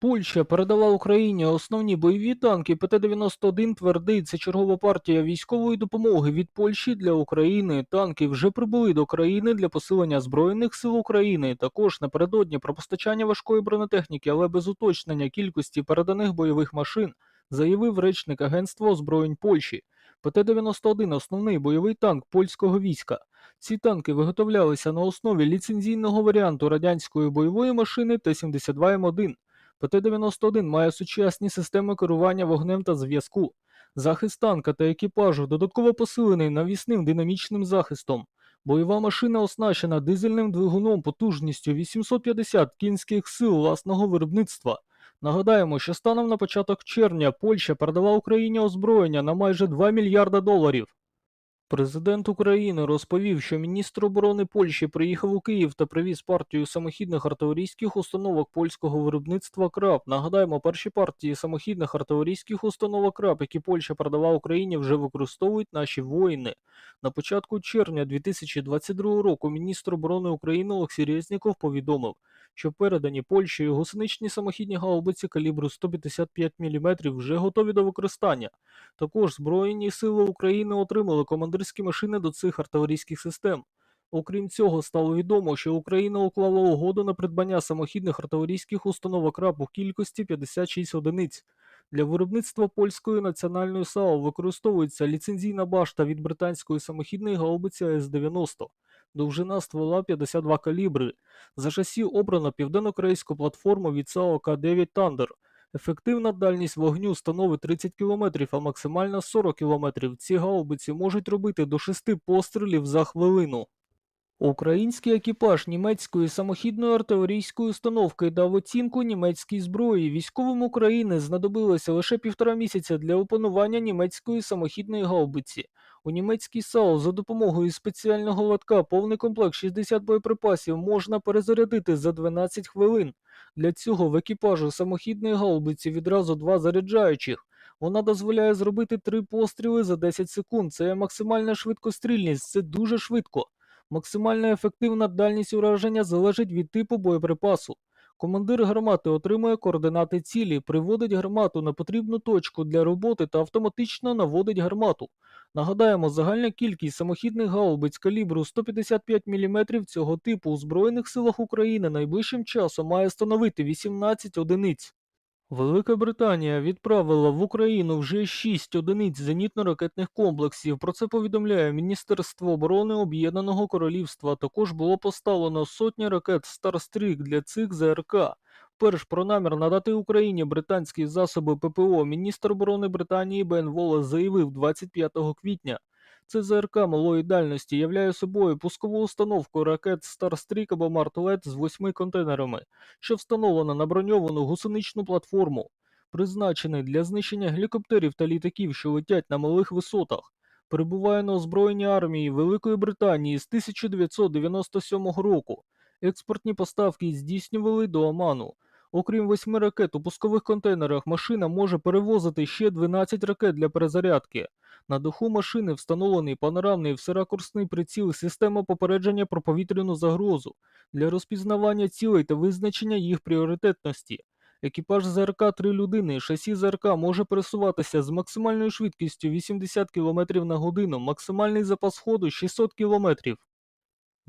Польща передала Україні основні бойові танки ПТ-91 твердий. Це чергова партія військової допомоги від Польщі для України. Танки вже прибули до країни для посилення збройних сил України. Також напередодні про постачання важкої бронетехніки, але без уточнення кількості переданих бойових машин, заявив речник Агентства озброєнь Польщі. ПТ-91 основний бойовий танк польського війська. Ці танки виготовлялися на основі ліцензійного варіанту радянської бойової машини Т-72М1. ПТ-91 має сучасні системи керування вогнем та зв'язку. Захист танка та екіпажу додатково посилений навісним динамічним захистом. Бойова машина оснащена дизельним двигуном потужністю 850 кінських сил власного виробництва. Нагадаємо, що станом на початок червня Польща передала Україні озброєння на майже 2 мільярда доларів. Президент України розповів, що міністр оборони Польщі приїхав у Київ та привіз партію самохідних артилерійських установок польського виробництва КРАП. Нагадаємо, перші партії самохідних артилерійських установок КРАП, які Польща продала Україні, вже використовують наші воїни. На початку червня 2022 року міністр оборони України Олексій Резніков повідомив, що передані Польщею гусеничні самохідні гаубиці калібру 155 мм вже готові до використання. Також Збройні сили України отримали командирські машини до цих артилерійських систем. Окрім цього, стало відомо, що Україна уклала угоду на придбання самохідних артилерійських установок РАП у кількості 56 одиниць. Для виробництва польської національної САУ використовується ліцензійна башта від британської самохідної гаубиці АС-90, довжина ствола 52 калібри. За шасі обрано південно-корейську платформу від САУ К-9 Thunder. Ефективна дальність вогню становить 30 км, а максимальна 40 км. Ці гаубиці можуть робити до 6 пострілів за хвилину. Український екіпаж німецької самохідної артилерійської установки дав оцінку німецькій зброї. Військовим України знадобилося лише півтора місяця для опанування німецької самохідної гаубиці. У німецькій САУ за допомогою спеціального лотка повний комплект 60 боєприпасів можна перезарядити за 12 хвилин. Для цього в екіпажу самохідної гаубиці відразу два заряджаючих. Вона дозволяє зробити три постріли за 10 секунд. Це максимальна швидкострільність, це дуже швидко. Максимальна ефективна дальність ураження залежить від типу боєприпасу. Командир гармати отримує координати цілі, приводить гармату на потрібну точку для роботи та автоматично наводить гармату. Нагадаємо, загальна кількість самохідних гаубиць калібру 155 мм цього типу у Збройних силах України найближчим часом має становити 18 одиниць. Велика Британія відправила в Україну вже 6 одиниць зенітно-ракетних комплексів. Про це повідомляє Міністерство оборони Об'єднаного Королівства. Також було поставлено сотні ракет Starstreak для цих ЗРК. Перш про намір надати Україні британські засоби ППО міністр оборони Британії Бен Волес заявив 25 квітня. Це ЗРК малої дальності являє собою пускову установку ракет Starstreak або Мартелет з восьми контейнерами, що встановлена на броньовану гусеничну платформу, призначений для знищення гелікоптерів та літаків, що летять на малих висотах. Перебуває на озброєнні армії Великої Британії з 1997 року. Експортні поставки здійснювали до Оману. Окрім восьми ракет у пускових контейнерах, машина може перевозити ще 12 ракет для перезарядки. На даху машини встановлений панорамний всеракурсний приціл система попередження про повітряну загрозу для розпізнавання цілей та визначення їх пріоритетності. Екіпаж ЗРК 3 людини, шасі ЗРК може пересуватися з максимальною швидкістю 80 км на годину, максимальний запас ходу 600 км.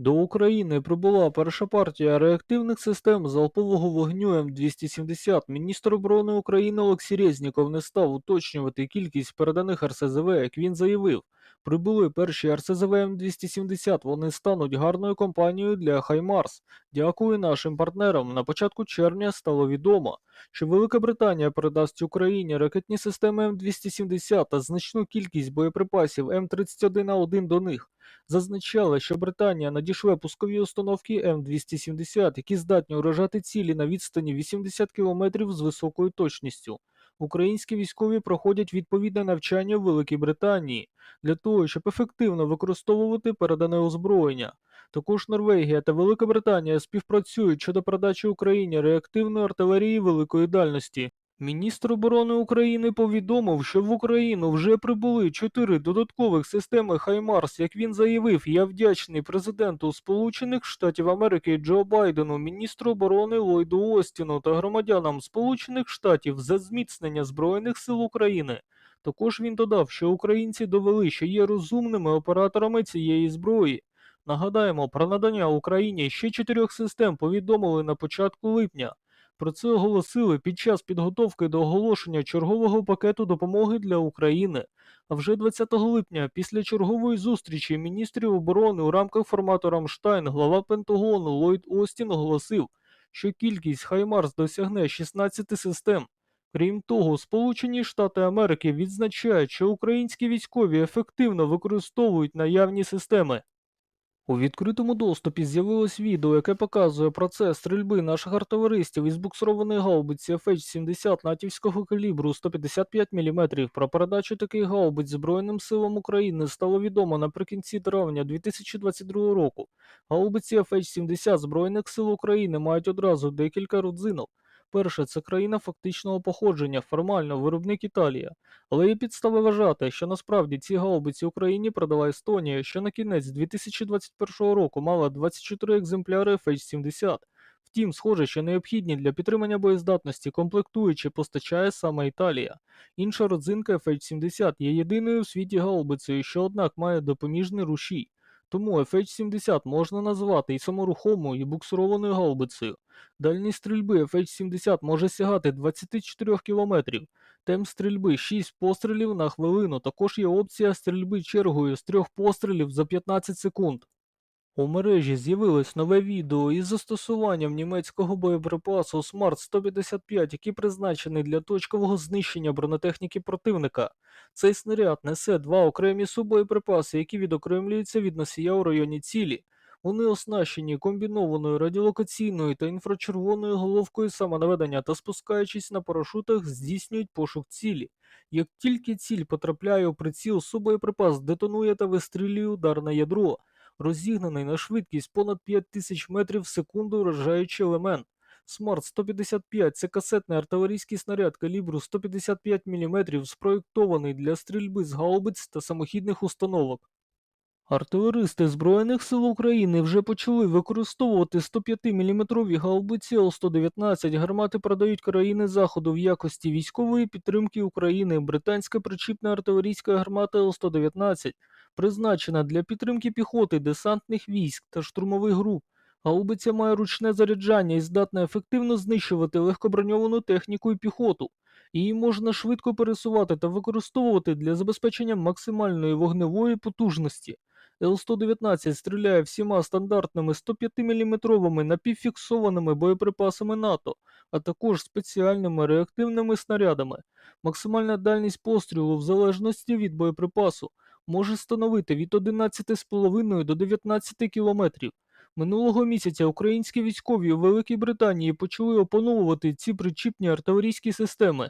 До України прибула перша партія реактивних систем залпового вогню М270. Міністр оборони України Олексій Резніков не став уточнювати кількість переданих РСЗВ, як він заявив. Прибули перші РСЗВ М270, вони стануть гарною компанією для Хаймарс. Дякую нашим партнерам. На початку червня стало відомо, що Велика Британія передасть Україні ракетні системи М270 та значну кількість боєприпасів М31А1 до них. Зазначали, що Британія надішле пускові установки М270, які здатні уражати цілі на відстані 80 км з високою точністю. Українські військові проходять відповідне навчання в Великій Британії для того, щоб ефективно використовувати передане озброєння. Також Норвегія та Велика Британія співпрацюють щодо передачі Україні реактивної артилерії великої дальності. Міністр оборони України повідомив, що в Україну вже прибули чотири додаткових системи Хаймарс. Як він заявив, я вдячний президенту Сполучених Штатів Америки Джо Байдену, міністру оборони Ллойду Остіну та громадянам Сполучених Штатів за зміцнення Збройних сил України. Також він додав, що українці довели, що є розумними операторами цієї зброї. Нагадаємо, про надання Україні ще чотирьох систем повідомили на початку липня. Про це оголосили під час підготовки до оголошення чергового пакету допомоги для України. А вже 20 липня, після чергової зустрічі міністрів оборони у рамках формату Рамштайн, глава Пентагону Ллойд Остін оголосив, що кількість Хаймарс досягне 16 систем. Крім того, Сполучені Штати Америки відзначають, що українські військові ефективно використовують наявні системи. У відкритому доступі з'явилось відео, яке показує процес стрільби наших артилеристів із буксированої гаубиці FH-70 натівського калібру 155 мм. Про передачу таких гаубиць Збройним силам України стало відомо наприкінці травня 2022 року. Гаубиці FH-70 Збройних сил України мають одразу декілька родзинок. Перше, це країна фактичного походження, формально виробник Італія. Але є підстави вважати, що насправді ці гаубиці Україні продала Естонія, що на кінець 2021 року мала 24 екземпляри FH-70. Втім, схоже, що необхідні для підтримання боєздатності комплектуючі постачає саме Італія. Інша родзинка FH-70 є єдиною в світі гаубицею, що однак має допоміжний рушій. Тому FH-70 можна назвати і саморухомою, і буксированою гаубицею. Дальність стрільби FH-70 може сягати 24 км. Темп стрільби 6 пострілів на хвилину. Також є опція стрільби чергою з 3 пострілів за 15 секунд. У мережі з'явилось нове відео із застосуванням німецького боєприпасу Smart 155, який призначений для точкового знищення бронетехніки противника. Цей снаряд несе два окремі субоєприпаси, які відокремлюються від носія у районі цілі. Вони оснащені комбінованою радіолокаційною та інфрачервоною головкою самонаведення та спускаючись на парашутах, здійснюють пошук цілі. Як тільки ціль потрапляє у приціл, субоєприпас детонує та вистрілює ударне ядро розігнаний на швидкість понад 5000 метрів в секунду вражаючий елемент. Смарт 155 це касетний артилерійський снаряд калібру 155 мм, спроєктований для стрільби з гаубиць та самохідних установок. Артилеристи Збройних сил України вже почали використовувати 105-мм гаубиці Л-119. Гармати продають країни Заходу в якості військової підтримки України. Британська причіпна артилерійська гармата Л-119 призначена для підтримки піхоти, десантних військ та штурмових груп. Гаубиця має ручне заряджання і здатна ефективно знищувати легкоброньовану техніку і піхоту. Її можна швидко пересувати та використовувати для забезпечення максимальної вогневої потужності. Л-119 стріляє всіма стандартними 105-мм напівфіксованими боєприпасами НАТО, а також спеціальними реактивними снарядами. Максимальна дальність пострілу в залежності від боєприпасу може становити від 11,5 до 19 кілометрів. Минулого місяця українські військові у Великій Британії почали опановувати ці причіпні артилерійські системи.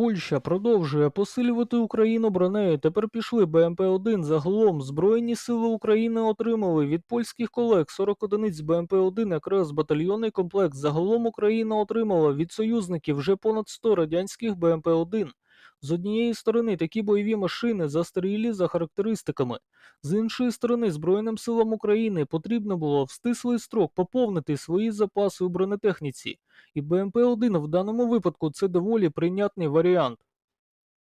Польща продовжує посилювати Україну бронею. Тепер пішли БМП-1. Загалом Збройні сили України отримали від польських колег 40 одиниць БМП-1, якраз батальйонний комплекс. Загалом Україна отримала від союзників вже понад 100 радянських БМП-1. З однієї сторони такі бойові машини застарілі за характеристиками. З іншої сторони, Збройним силам України потрібно було в стислий строк поповнити свої запаси у бронетехніці, і БМП-1 в даному випадку це доволі прийнятний варіант.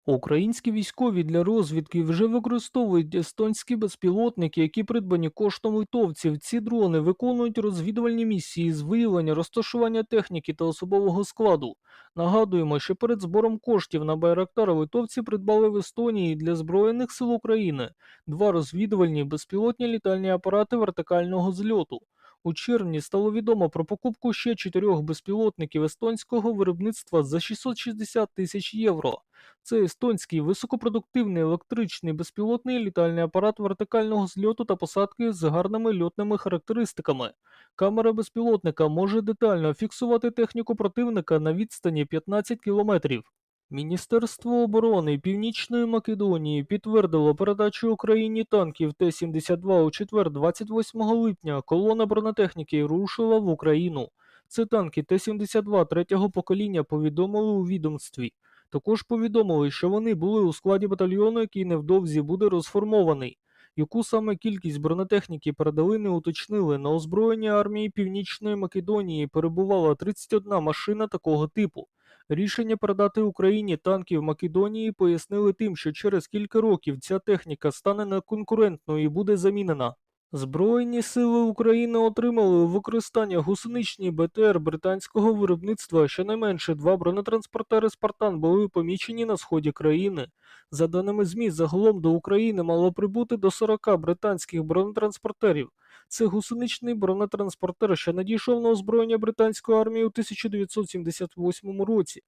Українські військові для розвідки вже використовують естонські безпілотники, які придбані коштом литовців. Ці дрони виконують розвідувальні місії з виявлення розташування техніки та особового складу. Нагадуємо, що перед збором коштів на Байрактар литовці придбали в Естонії для Збройних сил України два розвідувальні безпілотні літальні апарати вертикального зльоту. У червні стало відомо про покупку ще чотирьох безпілотників естонського виробництва за 660 тисяч євро. Це естонський високопродуктивний електричний безпілотний літальний апарат вертикального зльоту та посадки з гарними льотними характеристиками. Камера безпілотника може детально фіксувати техніку противника на відстані 15 кілометрів. Міністерство оборони Північної Македонії підтвердило передачу Україні танків Т-72 у четвер 28 липня. Колона бронетехніки рушила в Україну. Це танки Т-72 третього покоління повідомили у відомстві. Також повідомили, що вони були у складі батальйону, який невдовзі буде розформований. Яку саме кількість бронетехніки передали, не уточнили. На озброєнні армії Північної Македонії перебувала 31 машина такого типу. Рішення продати Україні танків Македонії пояснили тим, що через кілька років ця техніка стане неконкурентною і буде замінена. Збройні сили України отримали у використання гусеничні БТР британського виробництва. Щонайменше два бронетранспортери Спартан були помічені на сході країни. За даними ЗМІ, загалом до України мало прибути до 40 британських бронетранспортерів. Це гусеничний бронетранспортер, що надійшов на озброєння британської армії у 1978 році.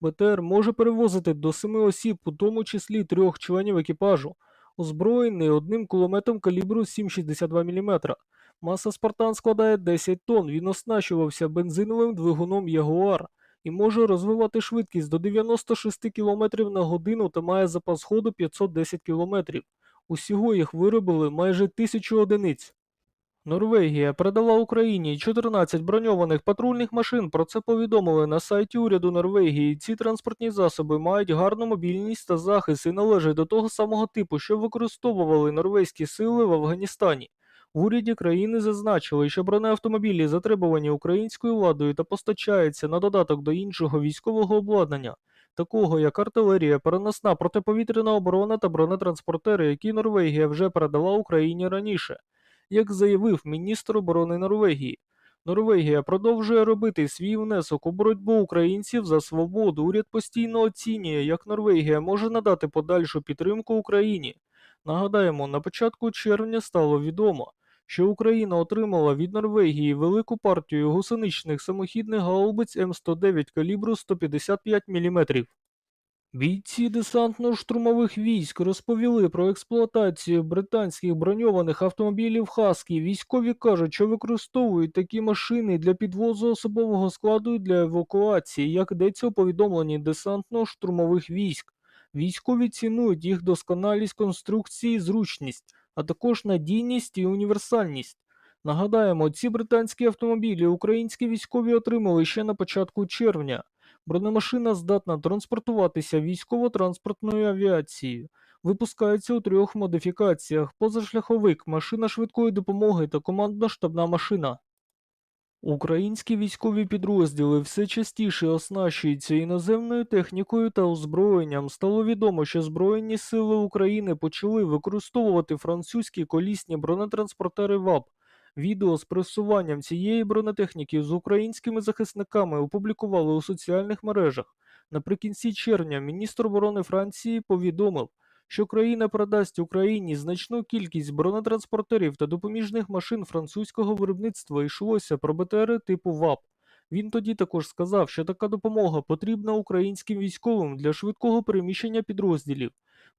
БТР може перевозити до 7 осіб, у тому числі трьох членів екіпажу, озброєний одним кулеметом калібру 7,62 мм. Маса Спартан складає 10 тонн, він оснащувався бензиновим двигуном Ягуар і може розвивати швидкість до 96 км на годину та має запас ходу 510 км. Усього їх виробили майже тисячу одиниць. Норвегія передала Україні 14 броньованих патрульних машин. Про це повідомили на сайті уряду Норвегії. Ці транспортні засоби мають гарну мобільність та захист і належать до того самого типу, що використовували норвезькі сили в Афганістані. В уряді країни зазначили, що бронеавтомобілі затребувані українською владою та постачаються на додаток до іншого військового обладнання, такого як артилерія, переносна протиповітряна оборона та бронетранспортери, які Норвегія вже передала Україні раніше як заявив міністр оборони Норвегії. Норвегія продовжує робити свій внесок у боротьбу українців за свободу. Уряд постійно оцінює, як Норвегія може надати подальшу підтримку Україні. Нагадаємо, на початку червня стало відомо, що Україна отримала від Норвегії велику партію гусеничних самохідних гаубиць М109 калібру 155 мм. Бійці десантно-штурмових військ розповіли про експлуатацію британських броньованих автомобілів Хаскі. Військові кажуть, що використовують такі машини для підвозу особового складу і для евакуації, як йдеться у повідомленні десантно-штурмових військ. Військові цінують їх досконалість конструкції, і зручність, а також надійність і універсальність. Нагадаємо, ці британські автомобілі українські військові отримали ще на початку червня. Бронемашина здатна транспортуватися військово-транспортною авіацією. Випускається у трьох модифікаціях: позашляховик, машина швидкої допомоги та командно-штабна машина. Українські військові підрозділи все частіше оснащуються іноземною технікою та озброєнням. Стало відомо, що Збройні сили України почали використовувати французькі колісні бронетранспортери ВАП. Відео з пресуванням цієї бронетехніки з українськими захисниками опублікували у соціальних мережах. Наприкінці червня міністр оборони Франції повідомив, що країна продасть Україні значну кількість бронетранспортерів та допоміжних машин французького виробництва йшлося про БТРи типу ВАП. Він тоді також сказав, що така допомога потрібна українським військовим для швидкого переміщення підрозділів.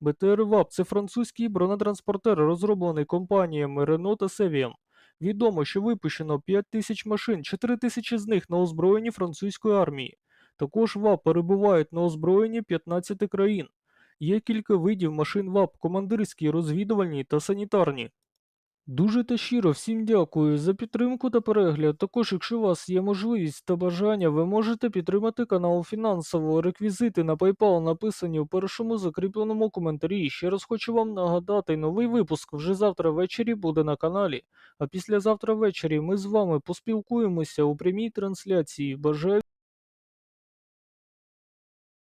БТР ВАП це французький бронетранспортер, розроблений компаніями Renault та Seviam. Відомо, що випущено 5 тисяч машин, 4 тисячі з них на озброєнні французької армії. Також ВАП перебувають на озброєнні 15 країн. Є кілька видів машин ВАП, командирські, розвідувальні та санітарні. Дуже та щиро всім дякую за підтримку та перегляд. Також, якщо у вас є можливість та бажання, ви можете підтримати канал фінансово. Реквізити на PayPal написані у першому закріпленому коментарі. Ще раз хочу вам нагадати, новий випуск вже завтра ввечері буде на каналі. А післязавтра ввечері ми з вами поспілкуємося у прямій трансляції. Бажаю